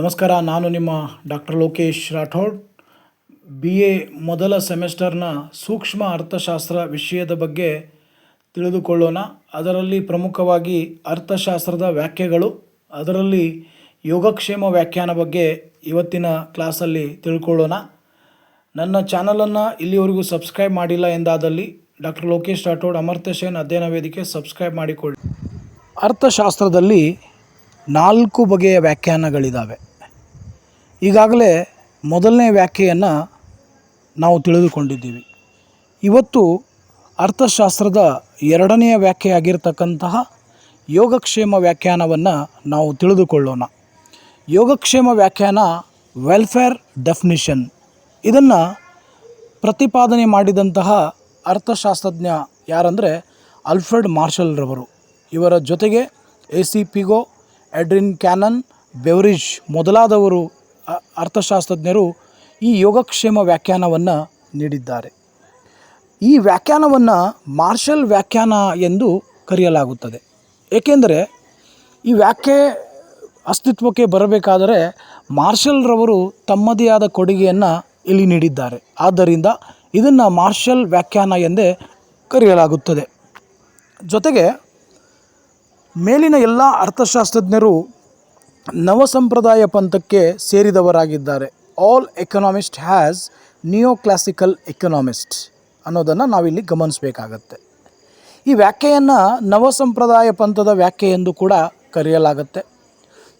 ನಮಸ್ಕಾರ, ನಾನು ನಿಮ್ಮ doctor Lokesh Rathod. B A ಮೊದಲ ಸೆಮೆಸ್ಟರ್ನ ಸೂಕ್ಷ್ಮ ಅರ್ಥಶಾಸ್ತ್ರ ವಿಷಯದ ಬಗ್ಗೆ ತಿಳಿದುಕೊಳ್ಳೋಣ. ಅದರಲ್ಲಿ ಪ್ರಮುಖವಾಗಿ ಅರ್ಥಶಾಸ್ತ್ರದ ವ್ಯಾಖ್ಯೆಗಳು, ಅದರಲ್ಲಿ ಯೋಗಕ್ಷೇಮ ವ್ಯಾಖ್ಯಾನ ಬಗ್ಗೆ ಇವತ್ತಿನ ಕ್ಲಾಸಲ್ಲಿ ತಿಳ್ಕೊಳ್ಳೋಣ. ನನ್ನ ಚಾನಲನ್ನು ಇಲ್ಲಿವರೆಗೂ ಸಬ್ಸ್ಕ್ರೈಬ್ ಮಾಡಿಲ್ಲ ಎಂದಾದಲ್ಲಿ ಡಾಕ್ಟರ್ ಲೋಕೇಶ್ ರಾಠೋಡ್ ಅಮರ್ತ್ಯ ಸೇನ್ ಅಧ್ಯಯನ ವೇದಿಕೆ ಸಬ್ಸ್ಕ್ರೈಬ್ ಮಾಡಿಕೊಳ್ಳಿ. ಅರ್ಥಶಾಸ್ತ್ರದಲ್ಲಿ ನಾಲ್ಕು ಬಗೆಯ ವ್ಯಾಖ್ಯಾನಗಳಿದ್ದಾವೆ ಈಗಾಗಲೇ ಮೊದಲನೇ ವ್ಯಾಖ್ಯೆಯನ್ನು ನಾವು ತಿಳಿದುಕೊಂಡಿದ್ದೀವಿ. ಇವತ್ತು ಅರ್ಥಶಾಸ್ತ್ರದ ಎರಡನೆಯ ವ್ಯಾಖ್ಯೆಯಾಗಿರ್ತಕ್ಕಂತಹ ಯೋಗಕ್ಷೇಮ ವ್ಯಾಖ್ಯಾನವನ್ನು ನಾವು ತಿಳಿದುಕೊಳ್ಳೋಣ. ಯೋಗಕ್ಷೇಮ ವ್ಯಾಖ್ಯಾನ ವೆಲ್ಫೇರ್ ಡೆಫಿನಿಷನ್. ಇದನ್ನು ಪ್ರತಿಪಾದನೆ ಮಾಡಿದಂತಹ ಅರ್ಥಶಾಸ್ತ್ರಜ್ಞ ಯಾರಂದರೆ ಅಲ್ಫ್ರೆಡ್ ಮಾರ್ಷಲ್ರವರು. ಇವರ ಜೊತೆಗೆ A C Pigou Edwin Cannan, Beveridge ಮೊದಲಾದವರು ಅರ್ಥಶಾಸ್ತ್ರಜ್ಞರು ಈ ಯೋಗಕ್ಷೇಮ ವ್ಯಾಖ್ಯಾನವನ್ನು ನೀಡಿದ್ದಾರೆ. ಈ ವ್ಯಾಖ್ಯಾನವನ್ನು ಮಾರ್ಷಲ್ ವ್ಯಾಖ್ಯಾನ ಎಂದು ಕರೆಯಲಾಗುತ್ತದೆ. ಏಕೆಂದರೆ ಈ ವ್ಯಾಖ್ಯೆ ಅಸ್ತಿತ್ವಕ್ಕೆ ಬರಬೇಕಾದರೆ ಮಾರ್ಷಲ್ರವರು ತಮ್ಮದೇ ಆದ ಕೊಡುಗೆಯನ್ನು ಇಲ್ಲಿ ನೀಡಿದ್ದಾರೆ. ಆದ್ದರಿಂದ ಇದನ್ನು ಮಾರ್ಷಲ್ ವ್ಯಾಖ್ಯಾನ ಎಂದೇ ಕರೆಯಲಾಗುತ್ತದೆ. ಜೊತೆಗೆ ಮೇಲಿನ ಎಲ್ಲ ಅರ್ಥಶಾಸ್ತ್ರಜ್ಞರು ನವಸಂಪ್ರದಾಯ ಪಂಥಕ್ಕೆ ಸೇರಿದವರಾಗಿದ್ದಾರೆ. All economist has neo classical economist ಅನ್ನೋದನ್ನು ನಾವಿಲ್ಲಿ ಗಮನಿಸಬೇಕಾಗತ್ತೆ. ಈ ವ್ಯಾಖ್ಯೆಯನ್ನು ನವಸಂಪ್ರದಾಯ ಪಂಥದ ವ್ಯಾಖ್ಯೆ ಎಂದು ಕೂಡ ಕರೆಯಲಾಗುತ್ತೆ.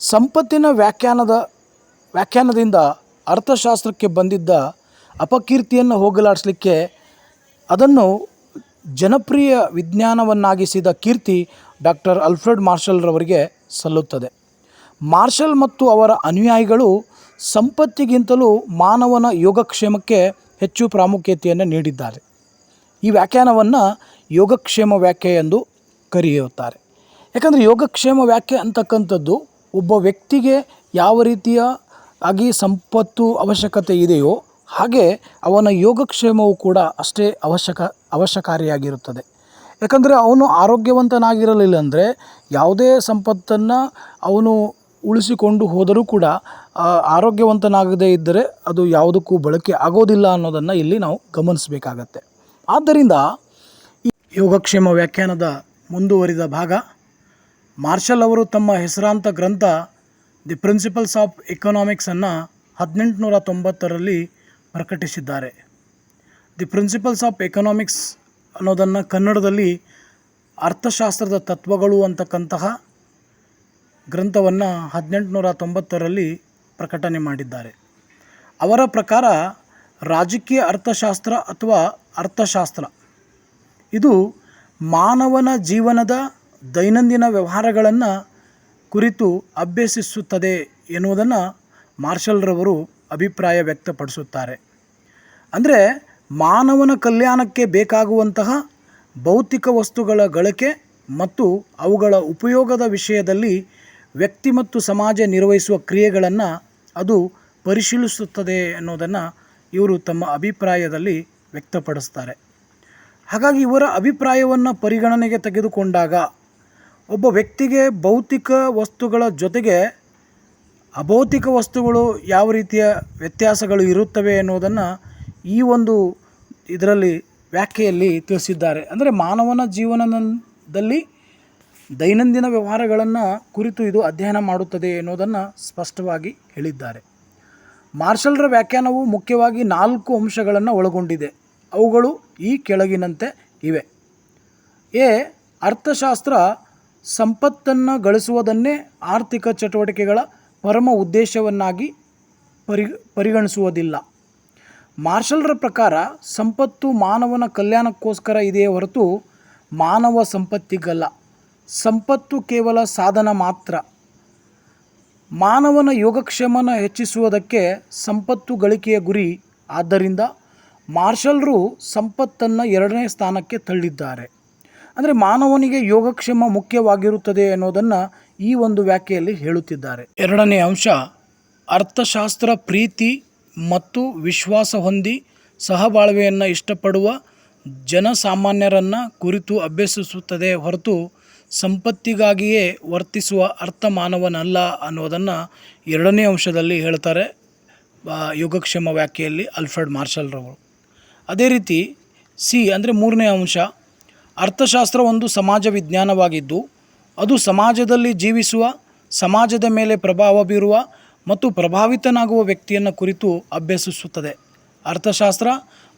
ಸಂಪತ್ತಿನ ವ್ಯಾಖ್ಯಾನದ ವ್ಯಾಖ್ಯಾನದಿಂದ ಅರ್ಥಶಾಸ್ತ್ರಕ್ಕೆ ಬಂದಿದ್ದ ಅಪಕೀರ್ತಿಯನ್ನು ಹೋಗಲಾಡಿಸಲಿಕ್ಕೆ ಅದನ್ನು ಜನಪ್ರಿಯ ವಿಜ್ಞಾನವನ್ನಾಗಿಸಿದ ಕೀರ್ತಿ ಡಾಕ್ಟರ್ ಅಲ್ಫ್ರೆಡ್ ಮಾರ್ಷಲ್ರವರಿಗೆ ಸಲ್ಲುತ್ತದೆ. ಮಾರ್ಷಲ್ ಮತ್ತು ಅವರ ಅನುಯಾಯಿಗಳು ಸಂಪತ್ತಿಗಿಂತಲೂ ಮಾನವನ ಯೋಗಕ್ಷೇಮಕ್ಕೆ ಹೆಚ್ಚು ಪ್ರಾಮುಖ್ಯತೆಯನ್ನು ನೀಡಿದ್ದಾರೆ. ಈ ವ್ಯಾಖ್ಯಾನವನ್ನು ಯೋಗಕ್ಷೇಮ ವ್ಯಾಖ್ಯೆ ಎಂದು ಕರೆಯುತ್ತಾರೆ. ಯಾಕಂದರೆ ಯೋಗಕ್ಷೇಮ ವ್ಯಾಖ್ಯೆ ಅಂತಕ್ಕಂಥದ್ದು ಒಬ್ಬ ವ್ಯಕ್ತಿಗೆ ಯಾವ ರೀತಿಯ ಆಗಿ ಸಂಪತ್ತು ಅವಶ್ಯಕತೆ ಇದೆಯೋ ಹಾಗೆ ಅವನ ಯೋಗಕ್ಷೇಮವು ಕೂಡ ಅಷ್ಟೇ ಅವಶ್ಯಕ ಅವಶ್ಯಕಾರಿಯಾಗಿರುತ್ತದೆ. ಯಾಕಂದರೆ ಅವನು ಆರೋಗ್ಯವಂತನಾಗಿರಲಿಲ್ಲ ಅಂದರೆ ಯಾವುದೇ ಸಂಪತ್ತನ್ನು ಅವನು ಉಳಿಸಿಕೊಂಡು ಹೋದರೂ ಕೂಡ ಆರೋಗ್ಯವಂತನಾಗದೇ ಇದ್ದರೆ ಅದು ಯಾವುದಕ್ಕೂ ಬಳಕೆ ಆಗೋದಿಲ್ಲ ಅನ್ನೋದನ್ನು ಇಲ್ಲಿ ನಾವು ಗಮನಿಸಬೇಕಾಗತ್ತೆ. ಆದ್ದರಿಂದ ಈ ಯೋಗಕ್ಷೇಮ ವ್ಯಾಖ್ಯಾನದ ಮುಂದುವರಿದ ಭಾಗ, ಮಾರ್ಷಲ್ ಅವರು ತಮ್ಮ ಹೆಸರಾಂತ ಗ್ರಂಥ ದಿ ಪ್ರಿನ್ಸಿಪಲ್ಸ್ ಆಫ್ ಎಕನಾಮಿಕ್ಸನ್ನು ಹದಿನೆಂಟುನೂರ ತೊಂಬತ್ತರಲ್ಲಿ ಪ್ರಕಟಿಸಿದ್ದಾರೆ. ದಿ ಪ್ರಿನ್ಸಿಪಲ್ಸ್ ಆಫ್ ಎಕನಾಮಿಕ್ಸ್ ಅನ್ನೋದನ್ನು ಕನ್ನಡದಲ್ಲಿ ಅರ್ಥಶಾಸ್ತ್ರದ ತತ್ವಗಳು ಅಂತಕ್ಕಂತಹ ಗ್ರಂಥವನ್ನು ಹದಿನೆಂಟುನೂರ ತೊಂಬತ್ತರಲ್ಲಿ ಪ್ರಕಟಣೆ ಮಾಡಿದ್ದಾರೆ. ಅವರ ಪ್ರಕಾರ ರಾಜಕೀಯ ಅರ್ಥಶಾಸ್ತ್ರ ಅಥವಾ ಅರ್ಥಶಾಸ್ತ್ರ, ಇದು ಮಾನವನ ಜೀವನದ ದೈನಂದಿನ ವ್ಯವಹಾರಗಳನ್ನು ಕುರಿತು ಅಭ್ಯಸಿಸುತ್ತದೆ ಎನ್ನುವುದನ್ನು ಮಾರ್ಷಲ್ರವರು ಅಭಿಪ್ರಾಯ ವ್ಯಕ್ತಪಡಿಸುತ್ತಾರೆ. ಅಂದರೆ ಮಾನವನ ಕಲ್ಯಾಣಕ್ಕೆ ಬೇಕಾಗುವಂತಹ ಭೌತಿಕ ವಸ್ತುಗಳ ಗಳಿಕೆ ಮತ್ತು ಅವುಗಳ ಉಪಯೋಗದ ವಿಷಯದಲ್ಲಿ ವ್ಯಕ್ತಿ ಮತ್ತು ಸಮಾಜ ನಿರ್ವಹಿಸುವ ಕ್ರಿಯೆಗಳನ್ನು ಅದು ಪರಿಶೀಲಿಸುತ್ತದೆ ಅನ್ನೋದನ್ನು ಇವರು ತಮ್ಮ ಅಭಿಪ್ರಾಯದಲ್ಲಿ ವ್ಯಕ್ತಪಡಿಸ್ತಾರೆ. ಹಾಗಾಗಿ ಇವರ ಅಭಿಪ್ರಾಯವನ್ನು ಪರಿಗಣನೆಗೆ ತೆಗೆದುಕೊಂಡಾಗ ಒಬ್ಬ ವ್ಯಕ್ತಿಗೆ ಭೌತಿಕ ವಸ್ತುಗಳ ಜೊತೆಗೆ ಅಭೌತಿಕ ವಸ್ತುಗಳು ಯಾವ ರೀತಿಯ ವ್ಯತ್ಯಾಸಗಳು ಇರುತ್ತವೆ ಅನ್ನೋದನ್ನು ಈ ಒಂದು ಇದರಲ್ಲಿ ವ್ಯಾಖ್ಯೆಯಲ್ಲಿ ತಿಳಿಸಿದ್ದಾರೆ. ಅಂದರೆ ಮಾನವನ ಜೀವನದಲ್ಲಿ ದೈನಂದಿನ ವ್ಯವಹಾರಗಳನ್ನು ಕುರಿತು ಇದು ಅಧ್ಯಯನ ಮಾಡುತ್ತದೆ ಎನ್ನುವುದನ್ನು ಸ್ಪಷ್ಟವಾಗಿ ಹೇಳಿದ್ದಾರೆ. ಮಾರ್ಷಲ್ರ ವ್ಯಾಖ್ಯಾನವು ಮುಖ್ಯವಾಗಿ ನಾಲ್ಕು ಅಂಶಗಳನ್ನು ಒಳಗೊಂಡಿದೆ. ಅವುಗಳು ಈ ಕೆಳಗಿನಂತೆ ಇವೆ. ಎ, ಅರ್ಥಶಾಸ್ತ್ರ ಸಂಪತ್ತನ್ನು ಗಳಿಸುವುದನ್ನೇ ಆರ್ಥಿಕ ಚಟುವಟಿಕೆಗಳ ಪರಮ ಉದ್ದೇಶವನ್ನಾಗಿ ಪರಿ, ಪರಿಗಣಿಸುವುದಿಲ್ಲ. ಮಾರ್ಷಲ್ರ ಪ್ರಕಾರ ಸಂಪತ್ತು ಮಾನವನ ಕಲ್ಯಾಣಕ್ಕೋಸ್ಕರ ಇದೆಯೇ ಹೊರತು ಮಾನವ ಸಂಪತ್ತಿಗಲ್ಲ. ಸಂಪತ್ತು ಕೇವಲ ಸಾಧನ ಮಾತ್ರ. ಮಾನವನ ಯೋಗಕ್ಷೇಮನ ಹೆಚ್ಚಿಸುವುದಕ್ಕೆ ಸಂಪತ್ತು ಗಳಿಕೆಯ ಗುರಿ. ಆದ್ದರಿಂದ ಮಾರ್ಷಲ್ರು ಸಂಪತ್ತನ್ನು ಎರಡನೇ ಸ್ಥಾನಕ್ಕೆ ತಳ್ಳಿದ್ದಾರೆ. ಅಂದರೆ ಮಾನವನಿಗೆ ಯೋಗಕ್ಷೇಮ ಮುಖ್ಯವಾಗಿರುತ್ತದೆ ಅನ್ನೋದನ್ನು ಈ ಒಂದು ವ್ಯಾಖ್ಯೆಯಲ್ಲಿ ಹೇಳುತ್ತಿದ್ದಾರೆ. ಎರಡನೇ ಅಂಶ ಅರ್ಥಶಾಸ್ತ್ರ ಪ್ರೀತಿ ಮತ್ತು ವಿಶ್ವಾಸ ಹೊಂದಿ ಸಹಬಾಳ್ವೆಯನ್ನು ಇಷ್ಟಪಡುವ ಜನಸಾಮಾನ್ಯರನ್ನು ಕುರಿತು ಅಭ್ಯಸಿಸುತ್ತದೆ ಹೊರತು ಸಂಪತ್ತಿಗಾಗಿಯೇ ವರ್ತಿಸುವ ಅರ್ಥ ಮಾನವನಲ್ಲ ಅನ್ನೋದನ್ನು ಎರಡನೇ ಅಂಶದಲ್ಲಿ ಹೇಳ್ತಾರೆ ಯೋಗಕ್ಷೇಮ ವ್ಯಾಖ್ಯೆಯಲ್ಲಿ ಅಲ್ಫ್ರೆಡ್ ಮಾರ್ಷಲ್ರವರು ಅದೇ ರೀತಿ ಸಿ, ಅಂದರೆ ಮೂರನೇ ಅಂಶ, ಅರ್ಥಶಾಸ್ತ್ರ ಒಂದು ಸಮಾಜ ವಿಜ್ಞಾನವಾಗಿದ್ದು, ಅದು ಸಮಾಜದಲ್ಲಿ ಜೀವಿಸುವ, ಸಮಾಜದ ಮೇಲೆ ಪ್ರಭಾವ ಬೀರುವ ಮತ್ತು ಪ್ರಭಾವಿತನಾಗುವ ವ್ಯಕ್ತಿಯನ್ನು ಕುರಿತು ಅಭ್ಯಸಿಸುತ್ತದೆ. ಅರ್ಥಶಾಸ್ತ್ರ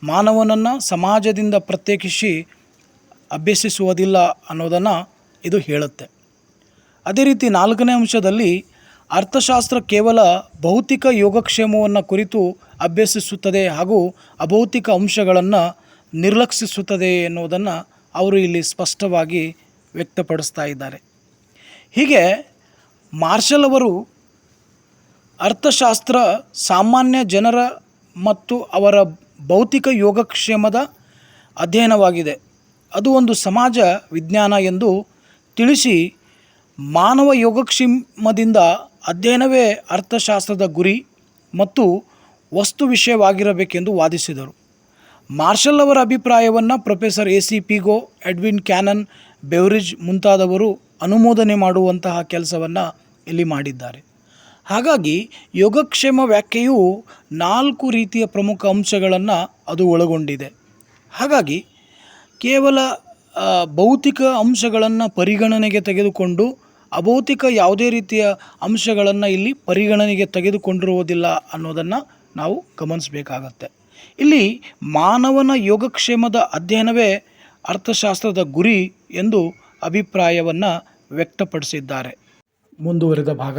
ಮಾನವನನ್ನು ಸಮಾಜದಿಂದ ಪ್ರತ್ಯೇಕಿಸಿ ಅಭ್ಯಸಿಸುವುದಿಲ್ಲ ಅನ್ನೋದನ್ನು ಇದು ಹೇಳುತ್ತೆ. ಅದೇ ರೀತಿ ನಾಲ್ಕನೇ ಅಂಶದಲ್ಲಿ ಅರ್ಥಶಾಸ್ತ್ರ ಕೇವಲ ಭೌತಿಕ ಯೋಗಕ್ಷೇಮವನ್ನು ಕುರಿತು ಅಭ್ಯಸಿಸುತ್ತದೆ ಹಾಗೂ ಅಭೌತಿಕ ಅಂಶಗಳನ್ನು ನಿರ್ಲಕ್ಷಿಸುತ್ತದೆ ಎನ್ನುವುದನ್ನು ಅವರು ಇಲ್ಲಿ ಸ್ಪಷ್ಟವಾಗಿ ವ್ಯಕ್ತಪಡಿಸ್ತಾ ಇದ್ದಾರೆ. ಹೀಗೆ ಮಾರ್ಷಲ್ ಅವರು ಅರ್ಥಶಾಸ್ತ್ರ, ಸಾಮಾನ್ಯ ಜನರ ಮತ್ತು ಅವರ ಭೌತಿಕ ಯೋಗಕ್ಷೇಮದ ಅಧ್ಯಯನವಾಗಿದೆ. ಅದು ಒಂದು ಸಮಾಜ ವಿಜ್ಞಾನ ಎಂದು ತಿಳಿಸಿ ಮಾನವ ಯೋಗಕ್ಷೇಮದಿಂದ ಅಧ್ಯಯನವೇ ಅರ್ಥಶಾಸ್ತ್ರದ ಗುರಿ ಮತ್ತು ವಸ್ತು ವಿಷಯವಾಗಿರಬೇಕೆಂದು ವಾದಿಸಿದರು. ಮಾರ್ಷಲ್ ಅವರ ಅಭಿಪ್ರಾಯವನ್ನು professor A C Pigou, Edwin Cannan, Beveridge ಮುಂತಾದವರು ಅನುಮೋದನೆ ಮಾಡುವಂತಹ ಕೆಲಸವನ್ನು ಇಲ್ಲಿ ಮಾಡಿದ್ದಾರೆ. ಹಾಗಾಗಿ ಯೋಗಕ್ಷೇಮ ವ್ಯಾಖ್ಯೆಯು ನಾಲ್ಕು ರೀತಿಯ ಪ್ರಮುಖ ಅಂಶಗಳನ್ನು ಅದು ಒಳಗೊಂಡಿದೆ. ಹಾಗಾಗಿ ಕೇವಲ ಭೌತಿಕ ಅಂಶಗಳನ್ನು ಪರಿಗಣನೆಗೆ ತೆಗೆದುಕೊಂಡು ಅಭೌತಿಕ ಯಾವುದೇ ರೀತಿಯ ಅಂಶಗಳನ್ನು ಇಲ್ಲಿ ಪರಿಗಣನೆಗೆ ತೆಗೆದುಕೊಂಡಿರುವುದಿಲ್ಲ ಅನ್ನೋದನ್ನು ನಾವು ಗಮನಿಸಬೇಕಾಗತ್ತೆ. ಇಲ್ಲಿ ಮಾನವನ ಯೋಗಕ್ಷೇಮದ ಅಧ್ಯಯನವೇ ಅರ್ಥಶಾಸ್ತ್ರದ ಗುರಿ ಎಂದು ಅಭಿಪ್ರಾಯವನ್ನು ವ್ಯಕ್ತಪಡಿಸಿದ್ದಾರೆ. ಮುಂದುವರಿದ ಭಾಗ.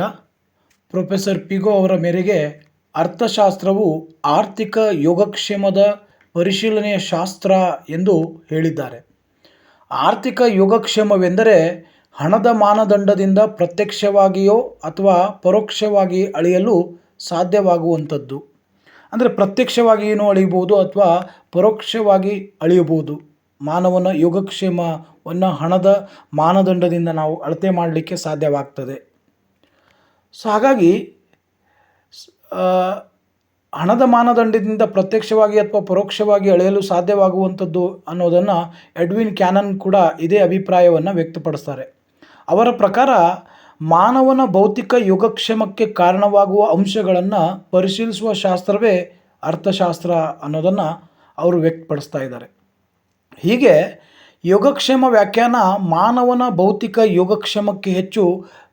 ಪ್ರೊಫೆಸರ್ ಪಿಗೋ ಅವರ ಮೇರೆಗೆ ಅರ್ಥಶಾಸ್ತ್ರವು ಆರ್ಥಿಕ ಯೋಗಕ್ಷೇಮದ ಪರಿಶೀಲನೆಯ ಶಾಸ್ತ್ರ ಎಂದು ಹೇಳಿದ್ದಾರೆ. ಆರ್ಥಿಕ ಯೋಗಕ್ಷೇಮವೆಂದರೆ ಹಣದ ಮಾನದಂಡದಿಂದ ಪ್ರತ್ಯಕ್ಷವಾಗಿಯೋ ಅಥವಾ ಪರೋಕ್ಷವಾಗಿ ಅಳೆಯಲು ಸಾಧ್ಯವಾಗುವಂಥದ್ದು. ಅಂದರೆ ಪ್ರತ್ಯಕ್ಷವಾಗಿಯೂ ಅಳೆಯಬಹುದು ಅಥವಾ ಪರೋಕ್ಷವಾಗಿ ಅಳೆಯಬಹುದು. ಮಾನವನ ಯೋಗಕ್ಷೇಮವನ್ನು ಹಣದ ಮಾನದಂಡದಿಂದ ನಾವು ಅಳತೆ ಮಾಡಲಿಕ್ಕೆ ಸಾಧ್ಯವಾಗ್ತದೆ. ಸೊ ಹಾಗಾಗಿ ಹಣದ ಮಾನದಂಡದಿಂದ ಪ್ರತ್ಯಕ್ಷವಾಗಿ ಅಥವಾ ಪರೋಕ್ಷವಾಗಿ ಅಳೆಯಲು ಸಾಧ್ಯವಾಗುವಂಥದ್ದು ಅನ್ನೋದನ್ನು ಎಡ್ವಿನ್ ಕ್ಯಾನನ್ ಕೂಡ ಇದೇ ಅಭಿಪ್ರಾಯವನ್ನು ವ್ಯಕ್ತಪಡಿಸ್ತಾರೆ. ಅವರ ಪ್ರಕಾರ ಮಾನವನ ಭೌತಿಕ ಯೋಗಕ್ಷೇಮಕ್ಕೆ ಕಾರಣವಾಗುವ ಅಂಶಗಳನ್ನು ಪರಿಶೀಲಿಸುವ ಶಾಸ್ತ್ರವೇ ಅರ್ಥಶಾಸ್ತ್ರ ಅನ್ನೋದನ್ನು ಅವರು ವ್ಯಕ್ತಪಡಿಸ್ತಾ ಇದ್ದಾರೆ. ಹೀಗೆ ಯೋಗಕ್ಷೇಮ ವ್ಯಾಖ್ಯಾನ ಮಾನವನ ಭೌತಿಕ ಯೋಗಕ್ಷೇಮಕ್ಕೆ ಹೆಚ್ಚು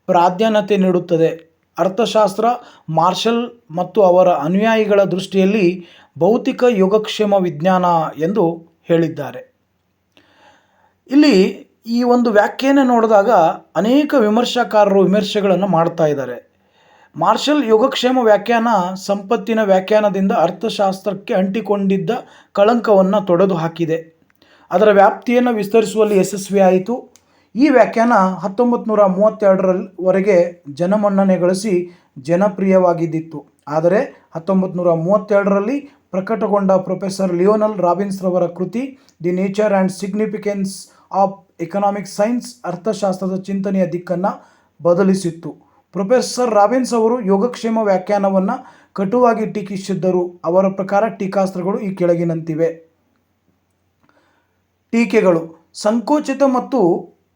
ಪ್ರಾಧಾನ್ಯತೆ ನೀಡುತ್ತದೆ. ಅರ್ಥಶಾಸ್ತ್ರ, ಮಾರ್ಷಲ್ ಮತ್ತು ಅವರ ಅನುಯಾಯಿಗಳ ದೃಷ್ಟಿಯಲ್ಲಿ ಭೌತಿಕ ಯೋಗಕ್ಷೇಮ ವಿಜ್ಞಾನ ಎಂದು ಹೇಳಿದ್ದಾರೆ. ಇಲ್ಲಿ ಈ ಒಂದು ವ್ಯಾಖ್ಯಾನ ನೋಡಿದಾಗ ಅನೇಕ ವಿಮರ್ಶಾಕಾರರು ವಿಮರ್ಶೆಗಳನ್ನು ಮಾಡ್ತಾ ಇದ್ದಾರೆ. ಮಾರ್ಷಲ್ ಯೋಗಕ್ಷೇಮ ವ್ಯಾಖ್ಯಾನ ಸಂಪತ್ತಿನ ವ್ಯಾಖ್ಯಾನದಿಂದ ಅರ್ಥಶಾಸ್ತ್ರಕ್ಕೆ ಅಂಟಿಕೊಂಡಿದ್ದ ಕಳಂಕವನ್ನು ತೊಡೆದು ಹಾಕಿದೆ ಅದರ ವ್ಯಾಪ್ತಿಯನ್ನು ವಿಸ್ತರಿಸುವಲ್ಲಿ ಯಶಸ್ವಿಯಾಯಿತು. ಈ ವ್ಯಾಖ್ಯಾನ ಹತ್ತೊಂಬತ್ತು ನೂರ ಮೂವತ್ತೆರಡರವರೆಗೆ ಜನಮನ್ನಣೆ ಗಳಿಸಿ ಜನಪ್ರಿಯವಾಗಿದ್ದಿತ್ತು. ಆದರೆ ಹತ್ತೊಂಬತ್ತು ನೂರ ಮೂವತ್ತೆರಡರಲ್ಲಿ ಪ್ರಕಟಗೊಂಡ ಪ್ರೊಫೆಸರ್ ಲಿಯೋನಲ್ ರಾಬಿನ್ಸ್ ರವರ ಕೃತಿ the nature and significance of economic science ಅರ್ಥಶಾಸ್ತ್ರದ ಚಿಂತನೆಯ ದಿಕ್ಕನ್ನು ಬದಲಿಸಿತ್ತು. ಪ್ರೊಫೆಸರ್ ರಾಬಿನ್ಸ್ ಅವರು ಯೋಗಕ್ಷೇಮ ವ್ಯಾಖ್ಯಾನವನ್ನು ಕಟುವಾಗಿ ಟೀಕಿಸಿದ್ದರು. ಅವರ ಪ್ರಕಾರ ಟೀಕಾಸ್ತ್ರಗಳು ಈ ಕೆಳಗಿನಂತಿವೆ. ಟೀಕೆಗಳು. ಸಂಕೋಚಿತ ಮತ್ತು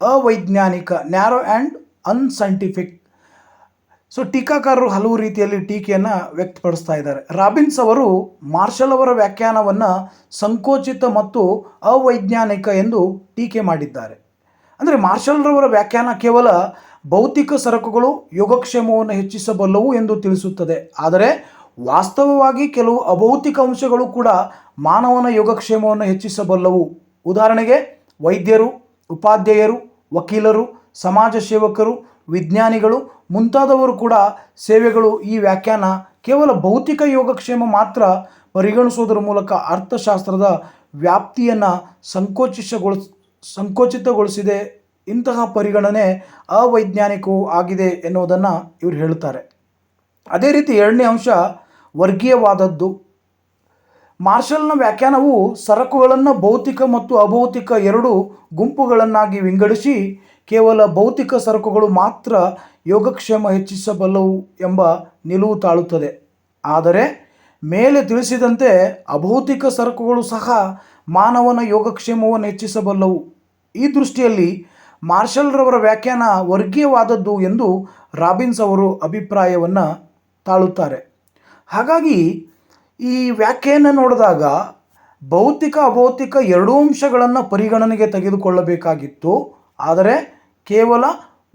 ಅವೈಜ್ಞಾನಿಕ ನ್ಯಾರೋ ಆ್ಯಂಡ್ ಅನ್ಸೈಂಟಿಫಿಕ್ ಸೊ ಟೀಕಾಕಾರರು ಹಲವು ರೀತಿಯಲ್ಲಿ ಟೀಕೆಯನ್ನು ವ್ಯಕ್ತಪಡಿಸ್ತಾ ಇದ್ದಾರೆ. ರಾಬಿನ್ಸ್ ಅವರು ಮಾರ್ಷಲ್ ಅವರ ವ್ಯಾಖ್ಯಾನವನ್ನು ಸಂಕೋಚಿತ ಮತ್ತು ಅವೈಜ್ಞಾನಿಕ ಎಂದು ಟೀಕೆ ಮಾಡಿದ್ದಾರೆ. ಅಂದರೆ ಮಾರ್ಷಲ್ರವರ ವ್ಯಾಖ್ಯಾನ ಕೇವಲ ಭೌತಿಕ ಸರಕುಗಳು ಯೋಗಕ್ಷೇಮವನ್ನು ಹೆಚ್ಚಿಸಬಲ್ಲವು ಎಂದು ತಿಳಿಸುತ್ತದೆ. ಆದರೆ ವಾಸ್ತವವಾಗಿ ಕೆಲವು ಅಭೌತಿಕ ಅಂಶಗಳು ಕೂಡ ಮಾನವನ ಯೋಗಕ್ಷೇಮವನ್ನು ಹೆಚ್ಚಿಸಬಲ್ಲವು. ಉದಾಹರಣೆಗೆ ವೈದ್ಯರು, ಉಪಾಧ್ಯಾಯರು ವಕೀಲರು, ಸಮಾಜ ಸೇವಕರು, ವಿಜ್ಞಾನಿಗಳು ಮುಂತಾದವರು ಕೂಡ ಸೇವೆಗಳು ಈ ವ್ಯಾಖ್ಯಾನ ಕೇವಲ ಭೌತಿಕ ಯೋಗಕ್ಷೇಮ ಮಾತ್ರ ಪರಿಗಣಿಸುವುದರ ಮೂಲಕ ಅರ್ಥಶಾಸ್ತ್ರದ ವ್ಯಾಪ್ತಿಯನ್ನು ಸಂಕೋಚಿಸಗೊಳಿಸ್ ಸಂಕೋಚಿತಗೊಳಿಸಿದೆ. ಇಂತಹ ಪರಿಗಣನೆ ಅವೈಜ್ಞಾನಿಕವೂ ಆಗಿದೆ ಎನ್ನುವುದನ್ನು ಇವರು ಹೇಳುತ್ತಾರೆ ಅದೇ ರೀತಿ ಎರಡನೇ ಅಂಶ ವರ್ಗೀಯವಾದದ್ದು. ಮಾರ್ಷಲ್ನ ವ್ಯಾಖ್ಯಾನವು ಸರಕುಗಳನ್ನು ಭೌತಿಕ ಮತ್ತು ಅಭೌತಿಕ ಎರಡು ಗುಂಪುಗಳನ್ನಾಗಿ ವಿಂಗಡಿಸಿ ಕೇವಲ ಭೌತಿಕ ಸರಕುಗಳು ಮಾತ್ರ ಯೋಗಕ್ಷೇಮ ಹೆಚ್ಚಿಸಬಲ್ಲವು ಎಂಬ ನಿಲುವು ತಾಳುತ್ತದೆ. ಆದರೆ ಮೇಲೆ ತಿಳಿಸಿದಂತೆ ಅಭೌತಿಕ ಸರಕುಗಳು ಸಹ ಮಾನವನ ಯೋಗಕ್ಷೇಮವನ್ನು ಹೆಚ್ಚಿಸಬಲ್ಲವು. ಈ ದೃಷ್ಟಿಯಲ್ಲಿ ಮಾರ್ಷಲ್ರವರ ವ್ಯಾಖ್ಯಾನ ವರ್ಗೀಯವಾದದ್ದು ಎಂದು ರಾಬಿನ್ಸ್ ಅವರು ಅಭಿಪ್ರಾಯವನ್ನು ತಾಳುತ್ತಾರೆ. ಹಾಗಾಗಿ ಈ ವ್ಯಾಖ್ಯೆಯನ್ನು ನೋಡಿದಾಗ ಭೌತಿಕ, ಅಭೌತಿಕ ಎರಡೂ ಅಂಶಗಳನ್ನು ಪರಿಗಣನೆಗೆ ತೆಗೆದುಕೊಳ್ಳಬೇಕಾಗಿತ್ತು. ಆದರೆ ಕೇವಲ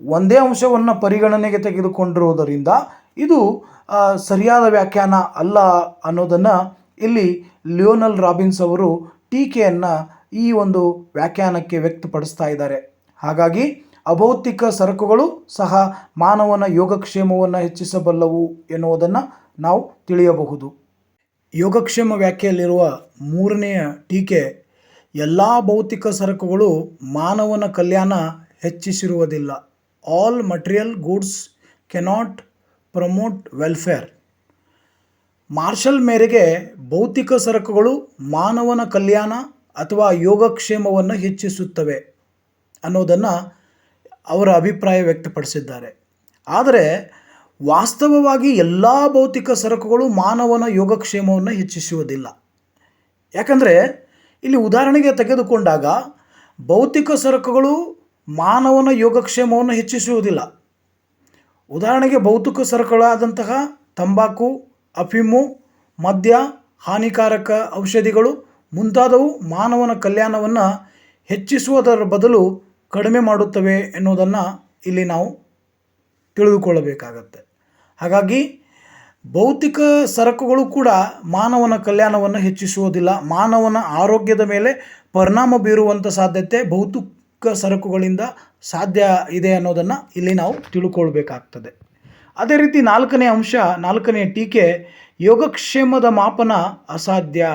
ಒಂದೇ ಅಂಶವನ್ನು ಪರಿಗಣನೆಗೆ ತೆಗೆದುಕೊಂಡಿರುವುದರಿಂದ ಇದು ಸರಿಯಾದ ವ್ಯಾಖ್ಯಾನ ಅಲ್ಲ ಅನ್ನೋದನ್ನು ಇಲ್ಲಿ ಲಿಯೋನಲ್ ರಾಬಿನ್ಸ್ ಅವರು ಟೀಕೆಯನ್ನು ಈ ಒಂದು ವ್ಯಾಖ್ಯಾನಕ್ಕೆ ವ್ಯಕ್ತಪಡಿಸ್ತಾ ಇದ್ದಾರೆ. ಹಾಗಾಗಿ ಅಭೌತಿಕ ಸರಕುಗಳು ಸಹ ಮಾನವನ ಯೋಗಕ್ಷೇಮವನ್ನು ಹೆಚ್ಚಿಸಬಲ್ಲವು ಎನ್ನುವುದನ್ನು ನಾವು ತಿಳಿಯಬಹುದು. ಯೋಗಕ್ಷೇಮ ವ್ಯಾಖ್ಯೆಯಲ್ಲಿರುವ ಮೂರನೆಯ ಟೀಕೆ, ಎಲ್ಲ ಭೌತಿಕ ಸರಕುಗಳು ಮಾನವನ ಕಲ್ಯಾಣ ಹೆಚ್ಚಿಸಿರುವುದಿಲ್ಲ. All material goods cannot promote welfare Marshall ಮೇರೆಗೆ ಭೌತಿಕ ಸರಕುಗಳು ಮಾನವನ ಕಲ್ಯಾಣ ಅಥವಾ ಯೋಗಕ್ಷೇಮವನ್ನು ಹೆಚ್ಚಿಸುತ್ತವೆ ಅನ್ನೋದನ್ನು ಅವರ ಅಭಿಪ್ರಾಯ ವ್ಯಕ್ತಪಡಿಸಿದ್ದಾರೆ. ಆದರೆ ವಾಸ್ತವವಾಗಿ ಎಲ್ಲ ಭೌತಿಕ ಸರಕುಗಳು ಮಾನವನ ಯೋಗಕ್ಷೇಮವನ್ನು ಹೆಚ್ಚಿಸುವುದಿಲ್ಲ. ಯಾಕಂದರೆ ಇಲ್ಲಿ ಉದಾಹರಣೆಗೆ ತೆಗೆದುಕೊಂಡಾಗ ಭೌತಿಕ ಸರಕುಗಳು ಮಾನವನ ಯೋಗಕ್ಷೇಮವನ್ನು ಹೆಚ್ಚಿಸುವುದಿಲ್ಲ. ಉದಾಹರಣೆಗೆ ಭೌತಿಕ ಸರಕುಗಳಾದಂತಹ ತಂಬಾಕು, ಅಫಿಮು, ಮದ್ಯ, ಹಾನಿಕಾರಕ ಔಷಧಿಗಳು ಮುಂತಾದವು ಮಾನವನ ಕಲ್ಯಾಣವನ್ನು ಹೆಚ್ಚಿಸುವುದರ ಬದಲು ಕಡಿಮೆ ಮಾಡುತ್ತವೆ ಎನ್ನುವುದನ್ನು ಇಲ್ಲಿ ನಾವು ತಿಳಿದುಕೊಳ್ಳಬೇಕಾಗತ್ತೆ. ಹಾಗಾಗಿ ಭೌತಿಕ ಸರಕುಗಳು ಕೂಡ ಮಾನವನ ಕಲ್ಯಾಣವನ್ನು ಹೆಚ್ಚಿಸುವುದಿಲ್ಲ. ಮಾನವನ ಆರೋಗ್ಯದ ಮೇಲೆ ಪರಿಣಾಮ ಬೀರುವಂಥ ಸಾಧ್ಯತೆ ಭೌತಿಕ ಸರಕುಗಳಿಂದ ಸಾಧ್ಯ ಇದೆ ಅನ್ನೋದನ್ನು ಇಲ್ಲಿ ನಾವು ತಿಳ್ಕೊಳ್ಬೇಕಾಗ್ತದೆ. ಅದೇ ರೀತಿ ನಾಲ್ಕನೇ ಅಂಶ, ನಾಲ್ಕನೇ ಟೀಕೆ, ಯೋಗಕ್ಷೇಮದ ಮಾಪನ ಅಸಾಧ್ಯ.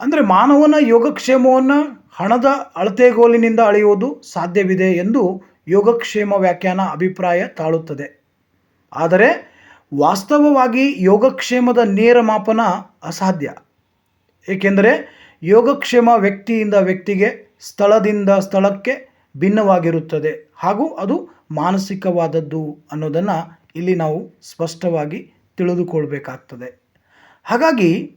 ಅಂದರೆ ಮಾನವನ ಯೋಗಕ್ಷೇಮವನ್ನು ಹಣದ ಅಳತೆಗೋಲಿನಿಂದ ಅಳೆಯುವುದು ಸಾಧ್ಯವಿದೆ ಎಂದು ಯೋಗಕ್ಷೇಮ ವ್ಯಾಖ್ಯಾನ ಅಭಿಪ್ರಾಯ ತಾಳುತ್ತದೆ. ಆದರೆ ವಾಸ್ತವವಾಗಿ ಯೋಗಕ್ಷೇಮದ ನೇರ ಮಾಪನ ಅಸಾಧ್ಯ. ಏಕೆಂದರೆ ಯೋಗಕ್ಷೇಮ ವ್ಯಕ್ತಿಯಿಂದ ವ್ಯಕ್ತಿಗೆ, ಸ್ಥಳದಿಂದ ಸ್ಥಳಕ್ಕೆ ಭಿನ್ನವಾಗಿರುತ್ತದೆ. ಹಾಗೂ ಅದು ಮಾನಸಿಕವಾದದ್ದು ಅನ್ನೋದನ್ನು ಇಲ್ಲಿ ನಾವು ಸ್ಪಷ್ಟವಾಗಿ ತಿಳಿದುಕೊಳ್ಬೇಕಾಗ್ತದೆ. ಹಾಗಾಗಿ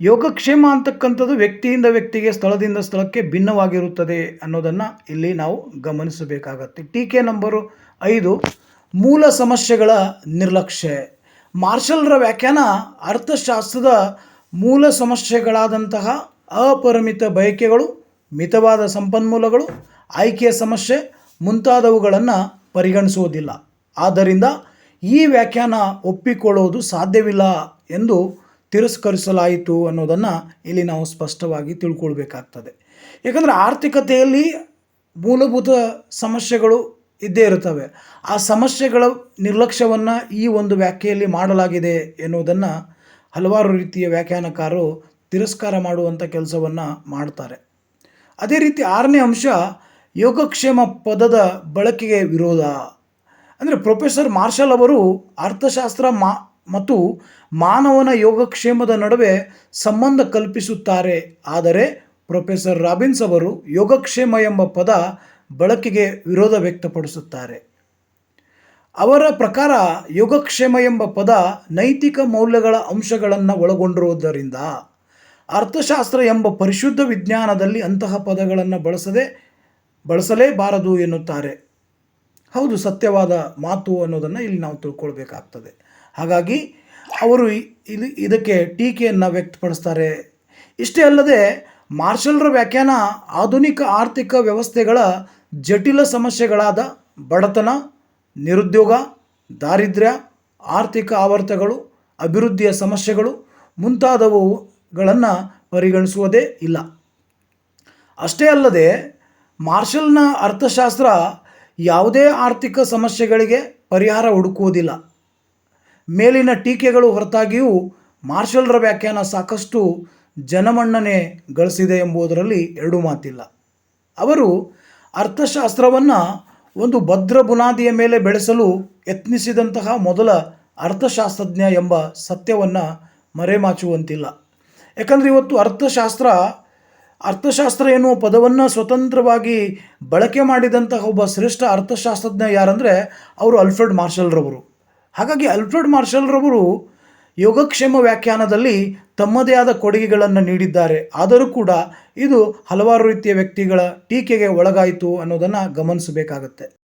ಯೋಗಕ್ಷೇಮ ಅಂತಕ್ಕಂಥದ್ದು ವ್ಯಕ್ತಿಯಿಂದ ವ್ಯಕ್ತಿಗೆ, ಸ್ಥಳದಿಂದ ಸ್ಥಳಕ್ಕೆ ಭಿನ್ನವಾಗಿರುತ್ತದೆ ಅನ್ನೋದನ್ನು ಇಲ್ಲಿ ನಾವು ಗಮನಿಸಬೇಕಾಗತ್ತೆ. ಟೀಕೆ ನಂಬರು ಐದು ಮೂಲ ಸಮಸ್ಯೆಗಳ ನಿರ್ಲಕ್ಷ್ಯ. ಮಾರ್ಷಲ್ರ ವ್ಯಾಖ್ಯಾನ ಅರ್ಥಶಾಸ್ತ್ರದ ಮೂಲ ಸಮಸ್ಯೆಗಳಾದಂತಹ ಅಪರಿಮಿತ ಬಯಕೆಗಳು, ಮಿತವಾದ ಸಂಪನ್ಮೂಲಗಳು, ಆಯ್ಕೆಯ ಸಮಸ್ಯೆ ಮುಂತಾದವುಗಳನ್ನು ಪರಿಗಣಿಸುವುದಿಲ್ಲ. ಆದ್ದರಿಂದ ಈ ವ್ಯಾಖ್ಯಾನ ಒಪ್ಪಿಕೊಳ್ಳುವುದು ಸಾಧ್ಯವಿಲ್ಲ ಎಂದು ತಿರಸ್ಕರಿಸಲಾಯಿತು ಅನ್ನೋದನ್ನು ಇಲ್ಲಿ ನಾವು ಸ್ಪಷ್ಟವಾಗಿ ತಿಳ್ಕೊಳ್ಬೇಕಾಗ್ತದೆ. ಯಾಕಂದರೆ ಆರ್ಥಿಕತೆಯಲ್ಲಿ ಮೂಲಭೂತ ಸಮಸ್ಯೆಗಳು ಇದ್ದೇ ಇರುತ್ತವೆ. ಆ ಸಮಸ್ಯೆಗಳ ನಿರ್ಲಕ್ಷ್ಯವನ್ನು ಈ ಒಂದು ವ್ಯಾಖ್ಯೆಯಲ್ಲಿ ಮಾಡಲಾಗಿದೆ ಎನ್ನುವುದನ್ನು ಹಲವಾರು ರೀತಿಯ ವ್ಯಾಖ್ಯಾನಕಾರರು ತಿರಸ್ಕಾರ ಮಾಡುವಂಥ ಕೆಲಸವನ್ನು ಮಾಡ್ತಾರೆ. ಅದೇ ರೀತಿ ಆರನೇ ಅಂಶ ಯೋಗಕ್ಷೇಮ ಪದದ ಬಳಕೆಗೆ ವಿರೋಧ. ಅಂದರೆ ಪ್ರೊಫೆಸರ್ ಮಾರ್ಷಲ್ ಅವರು ಅರ್ಥಶಾಸ್ತ್ರ ಮಾ, ಮತ್ತು ಮಾನವನ ಯೋಗಕ್ಷೇಮದ ನಡುವೆ ಸಂಬಂಧ ಕಲ್ಪಿಸುತ್ತಾರೆ. ಆದರೆ ಪ್ರೊಫೆಸರ್ ರಾಬಿನ್ಸ್ ಅವರು ಯೋಗಕ್ಷೇಮ ಎಂಬ ಪದ ಬಳಕೆಗೆ ವಿರೋಧ ವ್ಯಕ್ತಪಡಿಸುತ್ತಾರೆ. ಅವರ ಪ್ರಕಾರ ಯೋಗಕ್ಷೇಮ ಎಂಬ ಪದ ನೈತಿಕ ಮೌಲ್ಯಗಳ ಅಂಶಗಳನ್ನು ಒಳಗೊಂಡಿರುವುದರಿಂದ ಅರ್ಥಶಾಸ್ತ್ರ ಎಂಬ ಪರಿಶುದ್ಧ ವಿಜ್ಞಾನದಲ್ಲಿ ಅಂತಹ ಪದಗಳನ್ನು ಬಳಸದೆ, ಬಳಸಲೇಬಾರದು ಎನ್ನುತ್ತಾರೆ. ಹೌದು, ಸತ್ಯವಾದ ಮಾತು ಅನ್ನೋದನ್ನು ಇಲ್ಲಿ ನಾವು ತಿಳ್ಕೊಳ್ಬೇಕಾಗ್ತದೆ. ಹಾಗಾಗಿ ಅವರು ಇದು, ಇದಕ್ಕೆ ಟೀಕೆಯನ್ನು ವ್ಯಕ್ತಪಡಿಸ್ತಾರೆ. ಇಷ್ಟೇ ಅಲ್ಲದೆ ಮಾರ್ಷಲ್ರ ವ್ಯಾಖ್ಯಾನ ಆಧುನಿಕ ಆರ್ಥಿಕ ವ್ಯವಸ್ಥೆಗಳ ಜಟಿಲ ಸಮಸ್ಯೆಗಳಾದ ಬಡತನ, ನಿರುದ್ಯೋಗ, ದಾರಿದ್ರ್ಯ, ಆರ್ಥಿಕ ಆವರ್ತಗಳು, ಅಭಿವೃದ್ಧಿಯ ಸಮಸ್ಯೆಗಳು ಮುಂತಾದವುಗಳನ್ನು ಪರಿಗಣಿಸುವುದೇ ಇಲ್ಲ. ಅಷ್ಟೇ ಅಲ್ಲದೆ ಮಾರ್ಷಲ್ನ ಅರ್ಥಶಾಸ್ತ್ರ ಯಾವುದೇ ಆರ್ಥಿಕ ಸಮಸ್ಯೆಗಳಿಗೆ ಪರಿಹಾರ ಹುಡುಕುವುದಿಲ್ಲ. ಮೇಲಿನ ಟೀಕೆಗಳು ಹೊರತಾಗಿಯೂ ಮಾರ್ಷಲ್ರ ವ್ಯಾಖ್ಯಾನ ಸಾಕಷ್ಟು ಜನಮನ್ನಣೆ ಗಳಿಸಿದೆ ಎಂಬುದರಲ್ಲಿ ಎರಡು ಮಾತಿಲ್ಲ. ಅವರು ಅರ್ಥಶಾಸ್ತ್ರವನ್ನು ಒಂದು ಭದ್ರ ಬುನಾದಿಯ ಮೇಲೆ ಬೆಳೆಸಲು ಯತ್ನಿಸಿದಂತಹ ಮೊದಲ ಅರ್ಥಶಾಸ್ತ್ರಜ್ಞ ಎಂಬ ಸತ್ಯವನ್ನು ಮರೆಮಾಚುವಂತಿಲ್ಲ. ಯಾಕಂದರೆ ಇವತ್ತು ಅರ್ಥಶಾಸ್ತ್ರ ಅರ್ಥಶಾಸ್ತ್ರ ಎನ್ನುವ ಪದವನ್ನು ಸ್ವತಂತ್ರವಾಗಿ ಬಳಕೆ ಮಾಡಿದಂತಹ ಒಬ್ಬ ಶ್ರೇಷ್ಠ ಅರ್ಥಶಾಸ್ತ್ರಜ್ಞ ಯಾರಂದರೆ, ಅವರು ಅಲ್ಫ್ರೆಡ್ ಮಾರ್ಷಲ್ರವರು. ಹಾಗಾಗಿ ಅಲ್ಫ್ರೆಡ್ ಮಾರ್ಷಲ್ರವರು ಯೋಗಕ್ಷೇಮ ವ್ಯಾಖ್ಯಾನದಲ್ಲಿ ತಮ್ಮದೇ ಆದ ಕೊಡುಗೆಗಳನ್ನು ನೀಡಿದ್ದಾರೆ. ಆದರೂ ಕೂಡ ಇದು ಹಲವಾರು ರೀತಿಯ ವ್ಯಕ್ತಿಗಳ ಟೀಕೆಗೆ ಒಳಗಾಯಿತು ಅನ್ನೋದನ್ನು ಗಮನಿಸಬೇಕಾಗತ್ತೆ.